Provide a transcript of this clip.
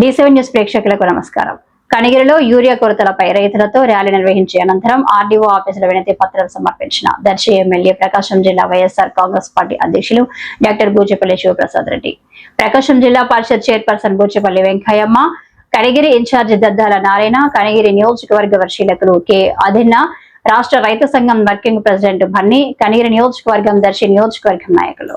D seven news ప్రేక్షకులకు నమస్కారం. కనిగిరిలో urea కొరతలపై రైతులతో ర్యాలీ నిర్వహించి అనంతరం ఆర్డీఓ ఆఫీసులో వినతి పత్రాలు సమర్పించిన దర్శి ఎమ్మెల్యే ప్రకాశం జిల్లా వైఎస్ఆర్ కాంగ్రెస్ పార్టీ అధ్యక్షులు డాక్టర్ గూచిపల్లి శివప్రసాద్ రెడ్డి. ప్రకాశం జిల్లా పరిషత్ చైర్పర్సన్ గూచిపల్లి వెంకయ్యమ్మ కనిగిరి ఇన్ఛార్జి దద్దాల నారాయణ కనిగిరి నియోజకవర్గ పరిశీలకులు కె అధిన్న రాష్ట్ర రైతు సంఘం వర్కింగ్ ప్రెసిడెంట్ భన్ని కనిగిరి నియోజకవర్గం దర్శి నియోజకవర్గం నాయకులు.